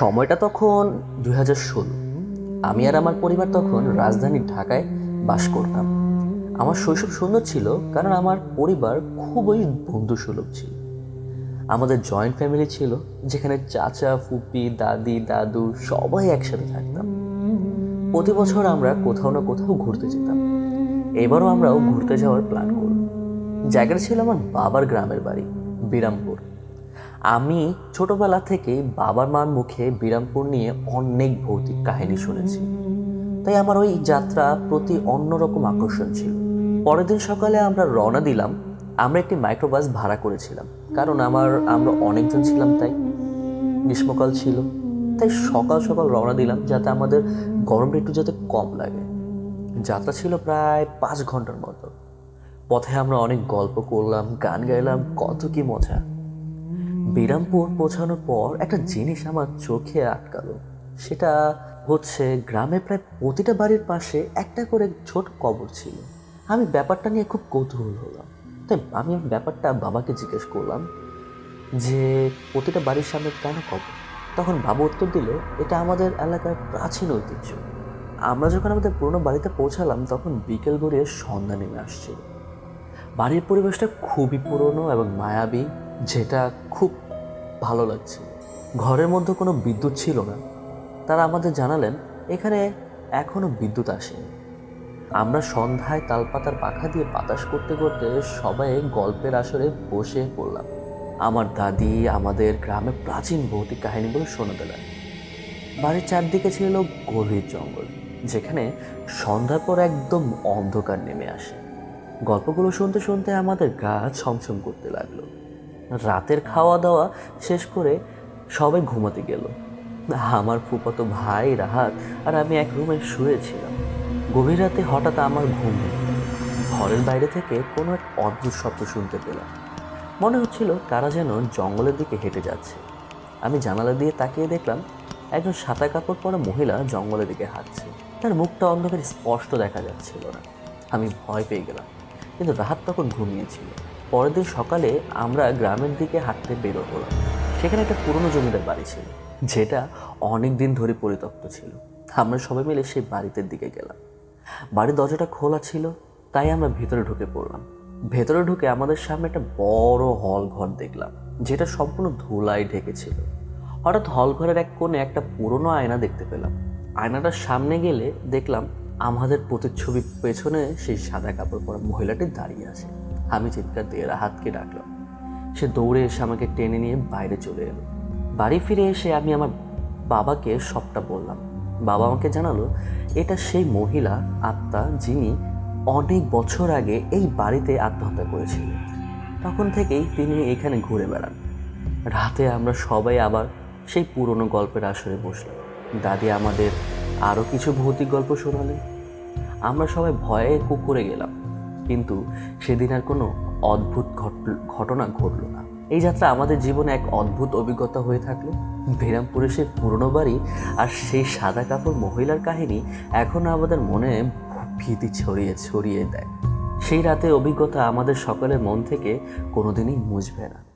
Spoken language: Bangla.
সময়টা তখন দুই হাজার ষোলো। আমি আর আমার পরিবার তখন রাজধানী ঢাকায় বাস করতাম। আমার শৈশব সুন্দর ছিল কারণ আমার পরিবার খুবই বন্ধুসুলভ ছিল। আমাদের জয়েন্ট ফ্যামিলি ছিল, যেখানে চাচা, ফুপি, দাদি, দাদু সবাই একসাথে থাকতাম। প্রতি বছর আমরা কোথাও না কোথাও ঘুরতে যেতাম। এবারও আমরাও ঘুরতে যাওয়ার প্ল্যান করব। জায়গাটা ছিল আমার বাবার গ্রামের বাড়ি, বিরামপুর। আমি ছোটবেলা থেকে বাবার মার মুখে বিরামপুর নিয়ে অনেক ভৌতিক কাহিনী শুনেছি। তাই আমার ওই যাত্রা প্রতি অন্যরকম আকর্ষণ ছিল। পরের দিন সকালে আমরা রওনা দিলাম, আমরা একটি মাইক্রোবাস ভাড়া করেছিলাম। কারণ আমার, আমরা অনেকজন ছিলাম তাই। গ্রীষ্মকাল ছিল, তাই সকাল সকাল রওনা দিলাম যাতে আমাদের গরমটা একটু যাতে কম লাগে। যাত্রা ছিল প্রায় পাঁচ ঘণ্টার মতো। পথে আমরা অনেক গল্প করলাম, গান গাইলাম, কত কি মজা। বিরামপুর পৌঁছানোর পর একটা জিনিস আমার চোখে আটকালো। সেটা হচ্ছে গ্রামে প্রায় প্রতিটা বাড়ির পাশে একটা করে ছোট কবর ছিল। আমি ব্যাপারটা নিয়ে খুব কৌতূহল হলাম। তাই আমি ব্যাপারটা বাবাকে জিজ্ঞেস করলাম যে, প্রতিটা বাড়ির সামনে কেন কবর? তখন বাবা উত্তর দিল, এটা আমাদের এলাকার প্রাচীন ঐতিহ্য। আমরা যখন আমাদের পুরনো বাড়িতে পৌঁছালাম, তখন বিকেল গড়িয়ে সন্ধ্যা নেমে আসছিল। বাড়ির পরিবেশটা খুবই পুরনো এবং মায়াবী, যেটা খুব ভালো লাগছিল ঘরের মধ্যে কোনো বিদ্যুৎ ছিল না। তারা আমাদের জানালেন, এখানে এখনও বিদ্যুৎ আসেনি। আমরা সন্ধ্যায় তালপাতার পাখা দিয়ে বাতাস করতে করতে সবাই গল্পের আসরে বসে পড়লাম। আমার দাদি আমাদের গ্রামে প্রাচীন ভৌতিক কাহিনীগুলো শোনাতে লাগল বাড়ির চারদিকে ছিল গভীর জঙ্গল, যেখানে সন্ধ্যার পর একদম অন্ধকার নেমে আসে। গল্পগুলো শুনতে শুনতে আমাদের গা ছমছম করতে লাগল। রাতের খাওয়া দাওয়া শেষ করে সবাই ঘুমাতে গেল। আমার ফুপাতো ভাই রাহাত আর আমি এক রুমে শুয়েছিলাম। গভীর রাতে হঠাৎ আমার ঘুম ঘরের বাইরে থেকে কোনো এক অদ্ভুত শব্দ শুনতে পেলাম। মনে হচ্ছিল তারা যেন জঙ্গলের দিকে হেঁটে যাচ্ছে। আমি জানালা দিয়ে তাকিয়ে দেখলাম একজন সাদা কাপড় পরা মহিলা জঙ্গলের দিকে হাঁটছে। তার মুখটা অন্ধকারে স্পষ্ট দেখা যাচ্ছিল না। আমি ভয় পেয়ে গেলাম। কিন্তু রাহাত তখন ঘুমিয়েছিল পরের দিন সকালে আমরা গ্রামের দিকে হাঁটতে বেরো হলাম সেখানে একটা পুরনো জমিদার বাড়ি ছিল, যেটা অনেক দিন ধরে পরিত্যক্ত ছিল। আমরা সবাই মিলে সেই বাড়িতে দিকে গেলাম। বাড়ির দরজাটা খোলা ছিল, তাই আমরা ভেতরে ঢুকে পড়লাম। ভেতরে ঢুকে আমাদের সামনে একটা বড় হল ঘর দেখলাম, যেটা সম্পূর্ণ ধুলায় ঢেকেছিল হঠাৎ হল ঘরের এক কোণে একটা পুরনো আয়না দেখতে পেলাম। আয়নাটার সামনে গেলে দেখলাম আমাদের প্রতিচ্ছবির পেছনে সেই সাদা কাপড় পরা মহিলাটি দাঁড়িয়ে আছে। আমি চিৎকার দিয়ে রাহাতকে ডাকলাম। সে দৌড়ে এসে আমাকে টেনে নিয়ে বাইরে চলে এলো। বাড়ি ফিরে এসে আমি আমার বাবাকে সবটা বললাম। বাবা আমাকে জানালো, এটা সেই মহিলা, আত্মা, যিনি অনেক বছর আগে এই বাড়িতে আত্মহত্যা করেছিলেন। তখন থেকেই তিনি এখানে ঘুরে বেড়ান। রাতে আমরা সবাই আবার সেই পুরনো গল্পের আসরে বসলাম। দাদি আমাদের আরও কিছু ভৌতিক গল্প শোনালেন। আমরা সবাই ভয়ে কুকুরে গেলাম। কিন্তু সেদিন আর কোনো অদ্ভুত ঘট- ঘটনা ঘটল না। এই যাত্রা আমাদের জীবনে এক অদ্ভুত অভিজ্ঞতা হয়ে থাকল। বিরামপুরে সেই পুরনো বাড়ি আর সেই সাদা কাপড় মহিলার কাহিনী এখনও আমাদের মনে ভীতি ছড়িয়ে ছড়িয়ে দেয়। সেই রাতে অভিজ্ঞতা আমাদের সকলের মন থেকে কোনোদিনই মুছবে না।